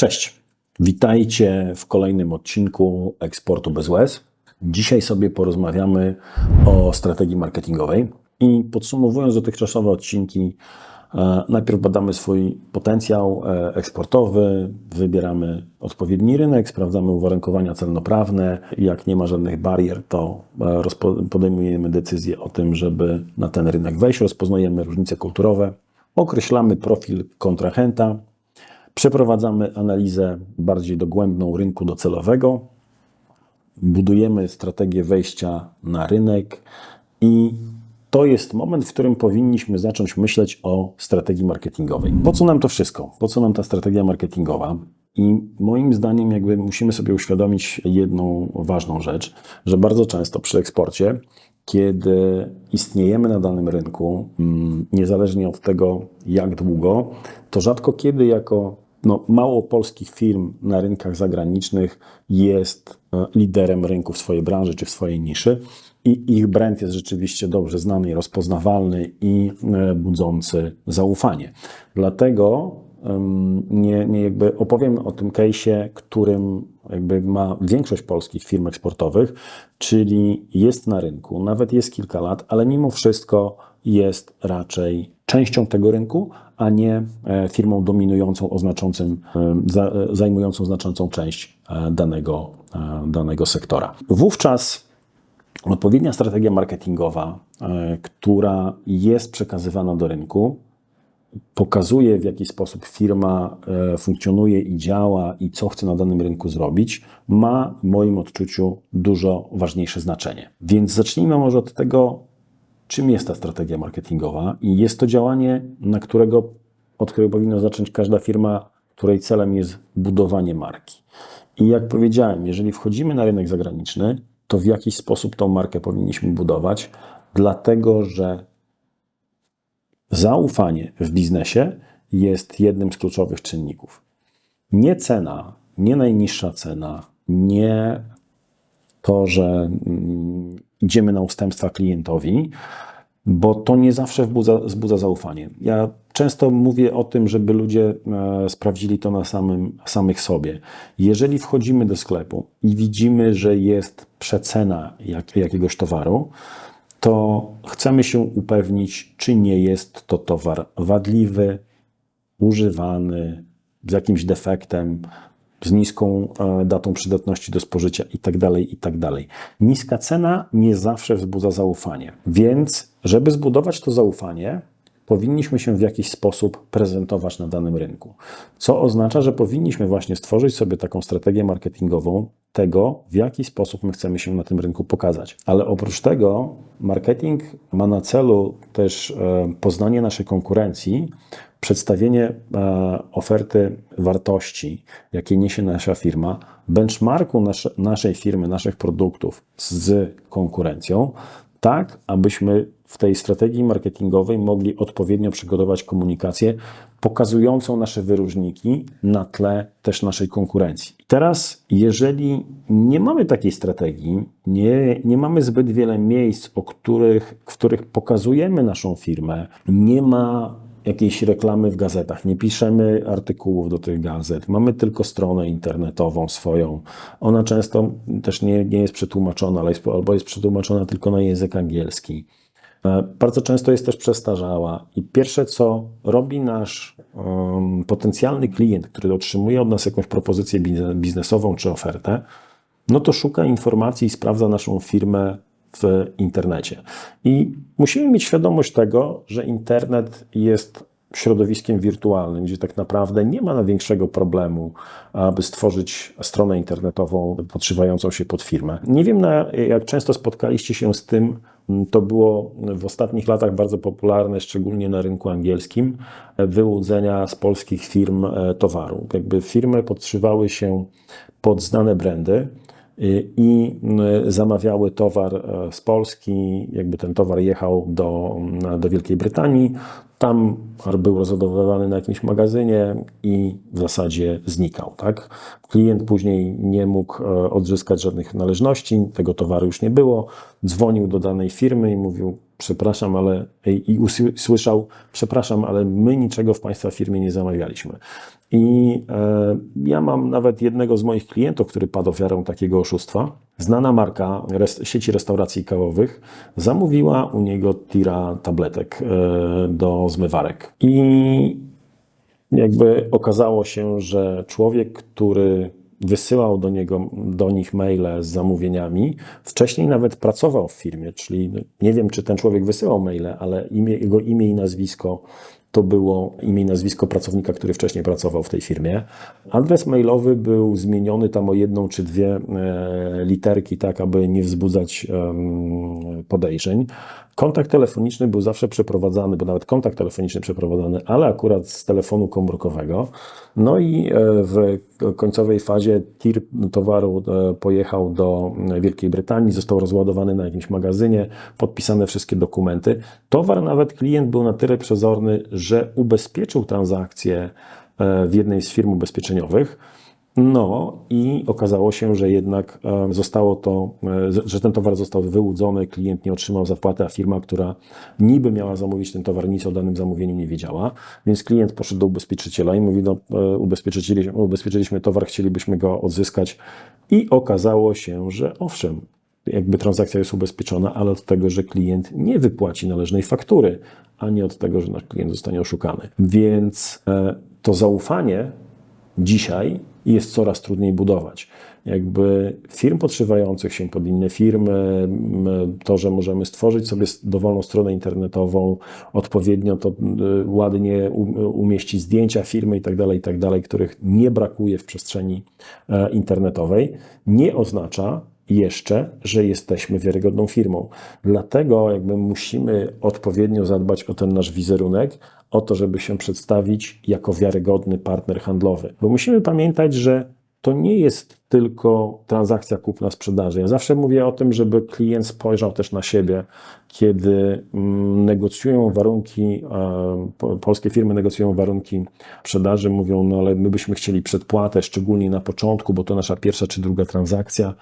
Cześć, witajcie w kolejnym odcinku Eksportu bez łez. Dzisiaj sobie porozmawiamy o strategii marketingowej i podsumowując dotychczasowe odcinki, e, najpierw badamy swój potencjał e, eksportowy, wybieramy odpowiedni rynek, sprawdzamy uwarunkowania celnoprawne. Jak nie ma żadnych barier, to e, podejmujemy decyzję o tym, żeby na ten rynek wejść, rozpoznajemy różnice kulturowe, określamy profil kontrahenta, Przeprowadzamy analizę bardziej dogłębną rynku docelowego, budujemy strategię wejścia na rynek i to jest moment, w którym powinniśmy zacząć myśleć o strategii marketingowej. Po co nam to wszystko? Po co nam ta strategia marketingowa? I moim zdaniem, jakby musimy sobie uświadomić jedną ważną rzecz, że bardzo często przy eksporcie, kiedy istniejemy na danym rynku, mm, niezależnie od tego, jak długo, to rzadko kiedy jako no, mało polskich firm na rynkach zagranicznych jest e, liderem rynku w swojej branży czy w swojej niszy i ich brand jest rzeczywiście dobrze znany rozpoznawalny i e, budzący zaufanie. Dlatego nie, nie jakby opowiem o tym case'ie, którym jakby ma większość polskich firm eksportowych, czyli jest na rynku, nawet jest kilka lat, ale mimo wszystko jest raczej częścią tego rynku, a nie e, firmą dominującą, oznaczącym, e, za- zajmującą znaczącą część e, danego, danego sektora. Wówczas odpowiednia strategia marketingowa, która jest przekazywana do rynku, pokazuje, w jaki sposób firma e, funkcjonuje i działa i co chce na danym rynku zrobić, ma w moim odczuciu dużo ważniejsze znaczenie. Więc zacznijmy może od tego, czym jest ta strategia marketingowa i jest to działanie, na którego, od którego powinna zacząć każda firma, której celem jest budowanie marki. I jak powiedziałem, jeżeli wchodzimy na rynek zagraniczny, to w jakiś sposób tą markę powinniśmy budować, dlatego że zaufanie w biznesie jest jednym z kluczowych czynników. Nie cena, nie najniższa cena, nie to, że mm, idziemy na ustępstwa klientowi, bo to nie zawsze wzbudza, wzbudza zaufanie. Ja często mówię o tym, żeby ludzie e, sprawdzili to na samym, samych sobie. Jeżeli wchodzimy do sklepu i widzimy, że jest przecena jak, jakiegoś towaru, to chcemy się upewnić, czy nie jest to towar wadliwy, używany, z jakimś defektem, z niską e, datą przydatności do spożycia itd., itd. Niska cena nie zawsze wzbudza zaufanie. Więc, żeby zbudować to zaufanie, powinniśmy się w jakiś sposób prezentować na danym rynku. Co oznacza, że powinniśmy właśnie stworzyć sobie taką strategię marketingową tego, w jaki sposób my chcemy się na tym rynku pokazać. Ale oprócz tego, marketing ma na celu też e, poznanie naszej konkurencji, przedstawienie e, oferty wartości, jakie niesie nasza firma, benchmarku nasze, naszej firmy, naszych produktów z konkurencją, tak abyśmy w tej strategii marketingowej mogli odpowiednio przygotować komunikację pokazującą nasze wyróżniki na tle też naszej konkurencji. Teraz, jeżeli nie mamy takiej strategii, nie, nie mamy zbyt wiele miejsc, o których, w których pokazujemy naszą firmę, nie ma jakiejś reklamy w gazetach, nie piszemy artykułów do tych gazet, mamy tylko stronę internetową swoją. Ona często też nie, nie jest przetłumaczona, albo jest przetłumaczona tylko na język angielski. E, Bardzo często jest też przestarzała i pierwsze, co robi nasz um, potencjalny klient, który otrzymuje od nas jakąś propozycję bizne- biznesową czy ofertę, no to szuka informacji i sprawdza naszą firmę w internecie. I musimy mieć świadomość tego, że internet jest środowiskiem wirtualnym, gdzie tak naprawdę nie ma największego problemu, aby stworzyć stronę internetową podszywającą się pod firmę. Nie wiem, jak często spotkaliście się z tym, to było w ostatnich latach bardzo popularne, szczególnie na rynku angielskim, wyłudzenia z polskich firm e, towaru. Jakby firmy podszywały się pod znane brandy, i y, zamawiały towar e, z Polski, jakby ten towar jechał do, do Wielkiej Brytanii, tam był rozładowywany na jakimś magazynie i w zasadzie znikał. Tak? Klient później nie mógł e, odzyskać żadnych należności, tego towaru już nie było, dzwonił do danej firmy i mówił, przepraszam, ale i usły- słyszał, przepraszam, ale my niczego w Państwa firmie nie zamawialiśmy. I e, ja mam nawet jednego z moich klientów, który padł ofiarą takiego oszustwa. Znana marka sieci restauracji kawowych zamówiła u niego tira tabletek e, do zmywarek. I jakby okazało się, że człowiek, który wysyłał do, niego, do nich maile z zamówieniami, wcześniej nawet pracował w firmie, czyli nie wiem, czy ten człowiek wysyłał maile, ale imię, jego imię i nazwisko to było imię i nazwisko pracownika, który wcześniej pracował w tej firmie. Adres mailowy był zmieniony tam o jedną czy dwie e, literki, tak aby nie wzbudzać podejrzeń. Kontakt telefoniczny był zawsze przeprowadzany, bo nawet kontakt telefoniczny przeprowadzany, ale akurat z telefonu komórkowego. No i e, w końcowej fazie tir towaru e, pojechał do Wielkiej Brytanii, został rozładowany na jakimś magazynie, podpisane wszystkie dokumenty. Towar nawet klient był na tyle przezorny, że ubezpieczył transakcję e, w jednej z firm ubezpieczeniowych. No i okazało się, że jednak e, zostało to, e, że ten towar został wyłudzony, klient nie otrzymał zapłaty, a firma, która niby miała zamówić ten towar, nic o danym zamówieniu nie wiedziała. Więc klient poszedł do ubezpieczyciela i mówi, no e, ubezpieczyliśmy, ubezpieczyliśmy towar, chcielibyśmy go odzyskać. I okazało się, że owszem, jakby transakcja jest ubezpieczona, ale od tego, że klient nie wypłaci należnej faktury, a nie od tego, że nasz klient zostanie oszukany. Więc to zaufanie dzisiaj jest coraz trudniej budować. Jakby firm podszywających się pod inne firmy, to, że możemy stworzyć sobie dowolną stronę internetową, odpowiednio to y, ładnie umieścić zdjęcia firmy i tak dalej, i tak których nie brakuje w przestrzeni e, internetowej, nie oznacza, jeszcze, że jesteśmy wiarygodną firmą. Dlatego jakby musimy odpowiednio zadbać o ten nasz wizerunek, o to, żeby się przedstawić jako wiarygodny partner handlowy. Bo musimy pamiętać, że to nie jest tylko transakcja kupna-sprzedaży. Ja zawsze mówię o tym, żeby klient spojrzał też na siebie, kiedy mm, negocjują warunki, e, po- polskie firmy negocjują warunki sprzedaży, mówią, no ale my byśmy chcieli przedpłatę, szczególnie na początku, bo to nasza pierwsza czy druga transakcja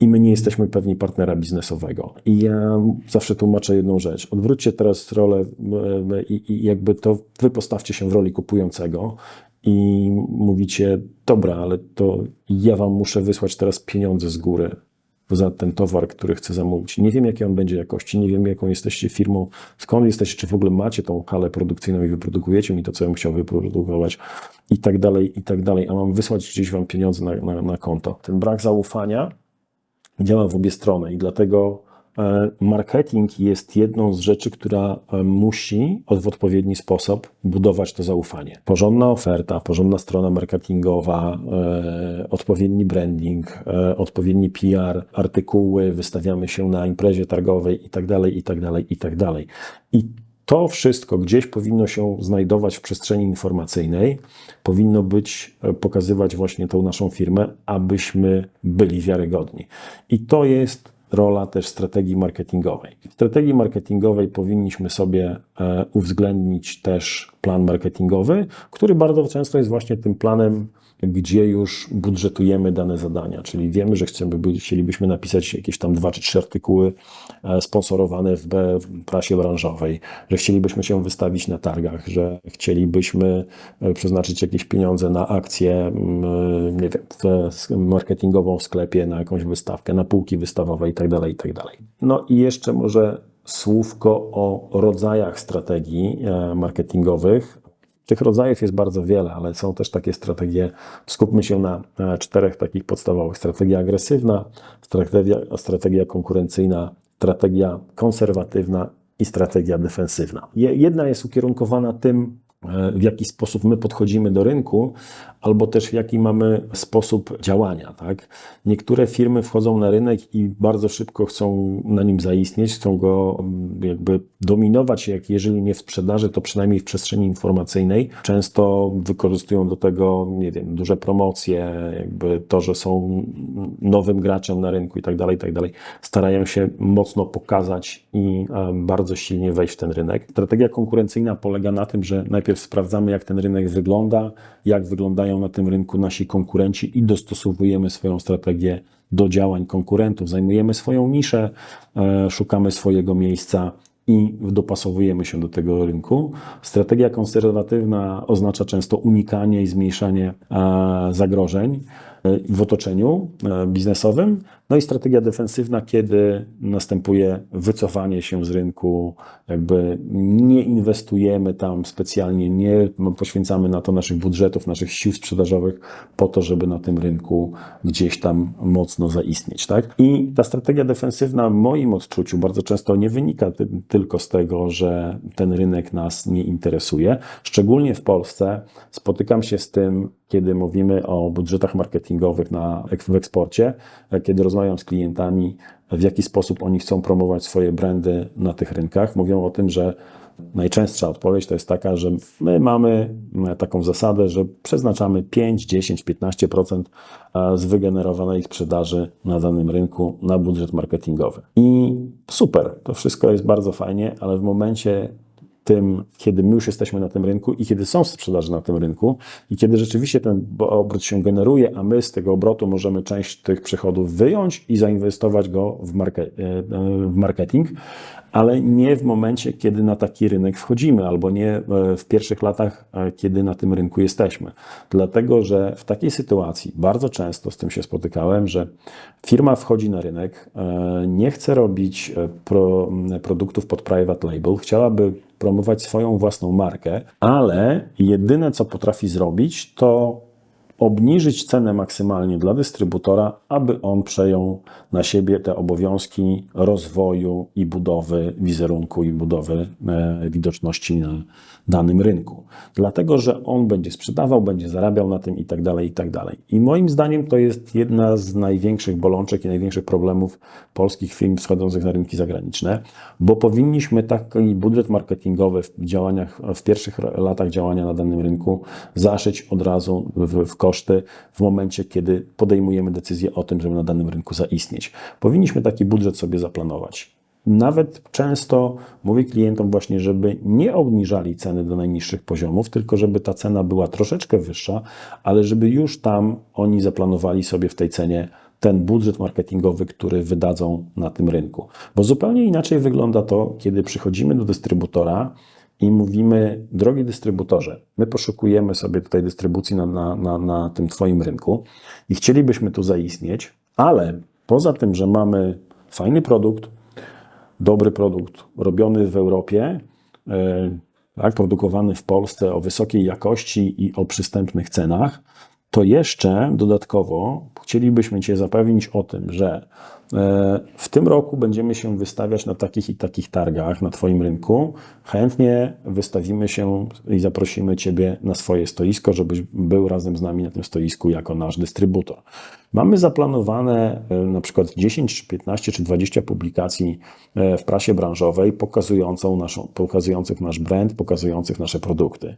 i my nie jesteśmy pewni partnera biznesowego. I ja zawsze tłumaczę jedną rzecz. Odwróćcie teraz rolę e, e, i jakby to wy postawcie się w roli kupującego i mówicie, dobra, ale to ja wam muszę wysłać teraz pieniądze z góry za ten towar, który chcę zamówić. Nie wiem, jakiej on będzie jakości, nie wiem, jaką jesteście firmą, skąd jesteście, czy w ogóle macie tą halę produkcyjną i wyprodukujecie mi to, co ja bym chciał wyprodukować i tak dalej, i tak dalej, a mam wysłać gdzieś wam pieniądze na, na, na konto. Ten brak zaufania działa w obie strony i dlatego marketing jest jedną z rzeczy, która e, musi w odpowiedni sposób budować to zaufanie. Porządna oferta, porządna strona marketingowa, e, odpowiedni branding, e, odpowiedni PR, artykuły, wystawiamy się na imprezie targowej i tak dalej, i to wszystko gdzieś powinno się znajdować w przestrzeni informacyjnej, powinno być, e, pokazywać właśnie tą naszą firmę, abyśmy byli wiarygodni. I to jest rola też strategii marketingowej. W strategii marketingowej powinniśmy sobie e, uwzględnić też plan marketingowy, który bardzo często jest właśnie tym planem, gdzie już budżetujemy dane zadania, czyli wiemy, że chcemy, by- chcielibyśmy napisać jakieś tam dwa czy trzy artykuły e, sponsorowane w prasie branżowej, że chcielibyśmy się wystawić na targach, że chcielibyśmy e, przeznaczyć jakieś pieniądze na akcję mm, nie wiem, marketingową w sklepie, na jakąś wystawkę, na półki wystawowe i tak dalej, i tak. No i jeszcze może słówko o rodzajach strategii e, marketingowych. Tych rodzajów jest bardzo wiele, ale są też takie strategie. Skupmy się na czterech takich podstawowych: strategia agresywna, strategia, strategia konkurencyjna, strategia konserwatywna i strategia defensywna. Je- Jedna jest ukierunkowana tym, w jaki sposób my podchodzimy do rynku, albo też w jaki mamy sposób działania. Tak? Niektóre firmy wchodzą na rynek i bardzo szybko chcą na nim zaistnieć, chcą go mm, jakby dominować, jak jeżeli nie w sprzedaży, to przynajmniej w przestrzeni informacyjnej. Często wykorzystują do tego, nie wiem, duże promocje, jakby to, że są nowym graczem na rynku i tak dalej, i tak dalej. Starają się mocno pokazać i e, bardzo silnie wejść w ten rynek. Strategia konkurencyjna polega na tym, że najpierw sprawdzamy, jak ten rynek wygląda, jak wyglądają na tym rynku nasi konkurenci i dostosowujemy swoją strategię do działań konkurentów. Zajmujemy swoją niszę, e, szukamy swojego miejsca i dopasowujemy się do tego rynku. Strategia konserwatywna oznacza często unikanie i zmniejszanie e, zagrożeń e, w otoczeniu biznesowym. No i strategia defensywna, kiedy następuje wycofanie się z rynku, jakby nie inwestujemy tam specjalnie, nie poświęcamy na to naszych budżetów, naszych sił sprzedażowych po to, żeby na tym rynku gdzieś tam mocno zaistnieć. Tak? I ta strategia defensywna w moim odczuciu bardzo często nie wynika ty tylko z tego, że ten rynek nas nie interesuje. Szczególnie w Polsce spotykam się z tym, kiedy mówimy o budżetach marketingowych na, w eksporcie, kiedy rozmawiam z klientami, w jaki sposób oni chcą promować swoje brandy na tych rynkach. Mówią o tym, że najczęstsza odpowiedź to jest taka, że my mamy taką zasadę, że przeznaczamy 5, 10, 15% z wygenerowanej sprzedaży na danym rynku na budżet marketingowy. I super, to wszystko jest bardzo fajnie, ale w momencie, tym, kiedy my już jesteśmy na tym rynku i kiedy są sprzedaże na tym rynku i kiedy rzeczywiście ten obrót się generuje, a my z tego obrotu możemy część tych przychodów wyjąć i zainwestować go w, market, e, w marketing, ale nie w momencie, kiedy na taki rynek wchodzimy, albo nie e, w pierwszych latach, e, kiedy na tym rynku jesteśmy. Dlatego, że w takiej sytuacji bardzo często z tym się spotykałem, że firma wchodzi na rynek, nie chce robić pro, produktów pod private label, chciałaby promować swoją własną markę, ale jedyne co potrafi zrobić, to obniżyć cenę maksymalnie dla dystrybutora, aby on przejął na siebie te obowiązki rozwoju i budowy wizerunku i budowy e, widoczności na danym rynku. Dlatego, że on będzie sprzedawał, będzie zarabiał na tym i tak dalej, i tak dalej. I moim zdaniem to jest jedna z największych bolączek i największych problemów polskich firm wschodzących na rynki zagraniczne, bo powinniśmy taki budżet marketingowy w działaniach, w pierwszych latach działania na danym rynku zaszyć od razu w, w koszty w momencie, kiedy podejmujemy decyzję o tym, żeby na danym rynku zaistnieć. Powinniśmy taki budżet sobie zaplanować. Nawet często mówię klientom właśnie, żeby nie obniżali ceny do najniższych poziomów, tylko żeby ta cena była troszeczkę wyższa, ale żeby już tam oni zaplanowali sobie w tej cenie ten budżet marketingowy, który wydadzą na tym rynku. Bo zupełnie inaczej wygląda to, kiedy przychodzimy do dystrybutora i mówimy, drogi dystrybutorze, my poszukujemy sobie tutaj dystrybucji na, na, na, na tym Twoim rynku i chcielibyśmy tu zaistnieć, ale poza tym, że mamy fajny produkt, dobry produkt robiony w Europie, e, tak, produkowany w Polsce o wysokiej jakości i o przystępnych cenach, to jeszcze dodatkowo chcielibyśmy Cię zapewnić o tym, że e, w tym roku będziemy się wystawiać na takich i takich targach na Twoim rynku. Chętnie wystawimy się i zaprosimy Ciebie na swoje stoisko, żebyś był razem z nami na tym stoisku jako nasz dystrybutor. Mamy zaplanowane e, na przykład 10, czy 15 czy 20 publikacji e, w prasie branżowej pokazujących nasz brand, pokazujących nasze produkty.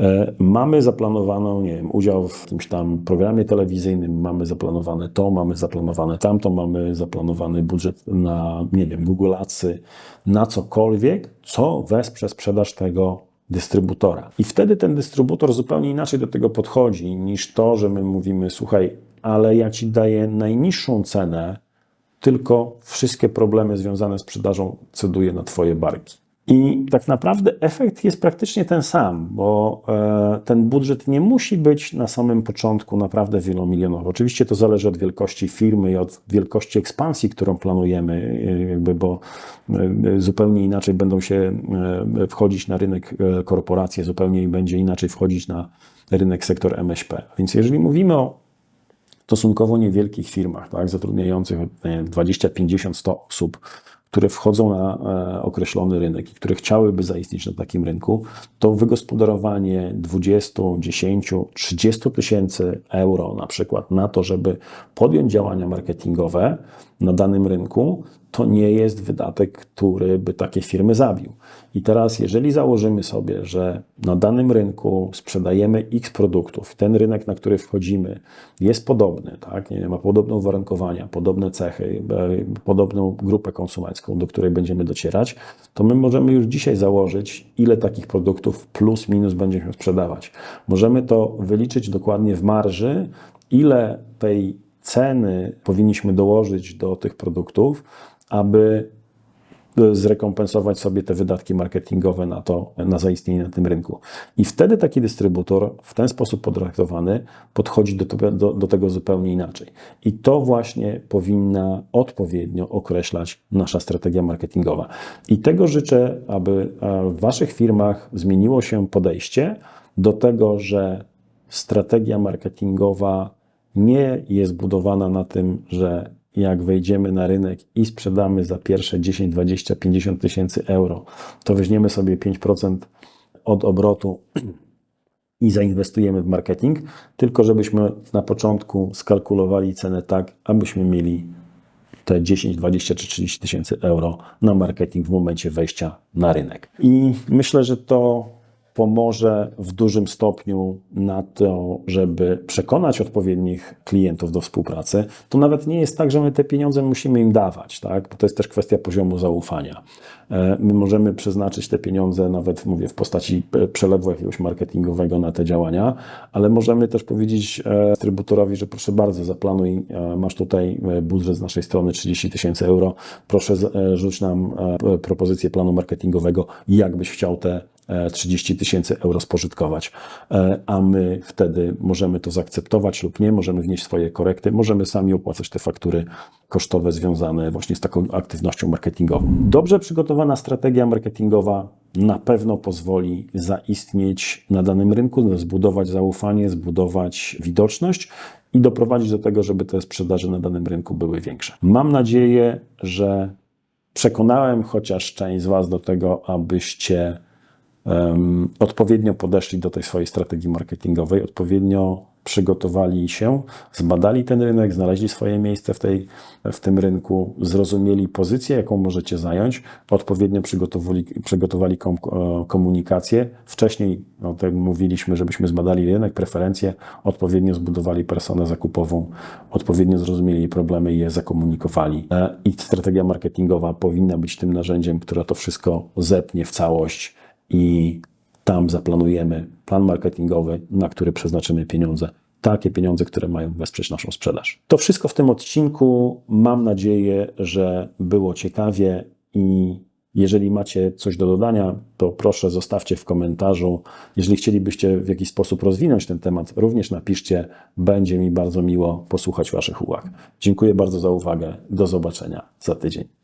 E, mamy zaplanowaną, nie wiem, udział w jakimś tam programie telewizyjnym, mamy zaplanowane to, mamy zaplanowane tamto, mamy zaplanowany budżet na, nie wiem, Google Adsy, na cokolwiek, co wesprze sprzedaż tego dystrybutora. I wtedy ten dystrybutor zupełnie inaczej do tego podchodzi niż to, że my mówimy, słuchaj, ale ja ci daję najniższą cenę, tylko wszystkie problemy związane z sprzedażą ceduję na twoje barki. I tak naprawdę efekt jest praktycznie ten sam, bo e, ten budżet nie musi być na samym początku naprawdę wielomilionowy. Oczywiście to zależy od wielkości firmy i od wielkości ekspansji, którą planujemy, e, jakby, bo e, zupełnie inaczej będą się wchodzić na rynek korporacje, zupełnie będzie inaczej wchodzić na rynek sektor MŚP. Więc jeżeli mówimy o stosunkowo niewielkich firmach, tak, zatrudniających 20, 50, 100 osób, które wchodzą na e, określony rynek i które chciałyby zaistnieć na takim rynku, to wygospodarowanie 20, 10, 30 tysięcy euro na przykład na to, żeby podjąć działania marketingowe na danym rynku, to nie jest wydatek, który by takie firmy zabił. I teraz, jeżeli założymy sobie, że na danym rynku sprzedajemy X produktów, ten rynek, na który wchodzimy, jest podobny, tak? nie, ma podobne uwarunkowania, podobne cechy, e, podobną grupę konsumencką, do której będziemy docierać, to my możemy już dzisiaj założyć, ile takich produktów plus minus będziemy sprzedawać. Możemy to wyliczyć dokładnie w marży, ile tej ceny powinniśmy dołożyć do tych produktów, aby e, zrekompensować sobie te wydatki marketingowe na to, na zaistnienie na tym rynku. I wtedy taki dystrybutor w ten sposób potraktowany podchodzi do, do, do tego zupełnie inaczej. I to właśnie powinna odpowiednio określać nasza strategia marketingowa. I tego życzę, aby e, w Waszych firmach zmieniło się podejście do tego, że strategia marketingowa nie jest budowana na tym, że jak wejdziemy na rynek i sprzedamy za pierwsze 10, 20, 50 tysięcy euro, to weźmiemy sobie 5% od obrotu i zainwestujemy w marketing, tylko żebyśmy na początku skalkulowali cenę tak, abyśmy mieli te 10, 20 czy 30 tysięcy euro na marketing w momencie wejścia na rynek. I myślę, że to pomoże w dużym stopniu na to, żeby przekonać odpowiednich klientów do współpracy. To nawet nie jest tak, że my te pieniądze musimy im dawać, tak? bo to jest też kwestia poziomu zaufania. E, My możemy przeznaczyć te pieniądze nawet, mówię, w postaci e, przelewu jakiegoś marketingowego na te działania, ale możemy też powiedzieć e, dystrybutorowi, że proszę bardzo, zaplanuj, masz tutaj budżet z naszej strony 30 tysięcy euro, proszę rzuć nam propozycję planu marketingowego, jak byś chciał te 30 tysięcy euro spożytkować, E, a my wtedy możemy to zaakceptować lub nie, możemy wnieść swoje korekty, możemy sami opłacać te faktury kosztowe związane właśnie z taką aktywnością marketingową. Dobrze przygotowana strategia marketingowa na pewno pozwoli zaistnieć na danym rynku, zbudować zaufanie, zbudować widoczność i doprowadzić do tego, żeby te sprzedaże na danym rynku były większe. Mam nadzieję, że przekonałem chociaż część z Was do tego, abyście odpowiednio podeszli do tej swojej strategii marketingowej, odpowiednio przygotowali się, zbadali ten rynek, znaleźli swoje miejsce w, tej, w tym rynku, zrozumieli pozycję, jaką możecie zająć, odpowiednio przygotowali, przygotowali kom, e, komunikację. Wcześniej, no, tak jak mówiliśmy, żebyśmy zbadali rynek, preferencje, odpowiednio zbudowali personę zakupową, odpowiednio zrozumieli problemy i je zakomunikowali. E, I strategia marketingowa powinna być tym narzędziem, które to wszystko zepnie w całość i tam zaplanujemy plan marketingowy, na który przeznaczymy pieniądze. Takie pieniądze, które mają wesprzeć naszą sprzedaż. To wszystko w tym odcinku. Mam nadzieję, że było ciekawie i jeżeli macie coś do dodania, to proszę zostawcie w komentarzu. Jeżeli chcielibyście w jakiś sposób rozwinąć ten temat, również napiszcie. Będzie mi bardzo miło posłuchać Waszych uwag. Dziękuję bardzo za uwagę. Do zobaczenia za tydzień.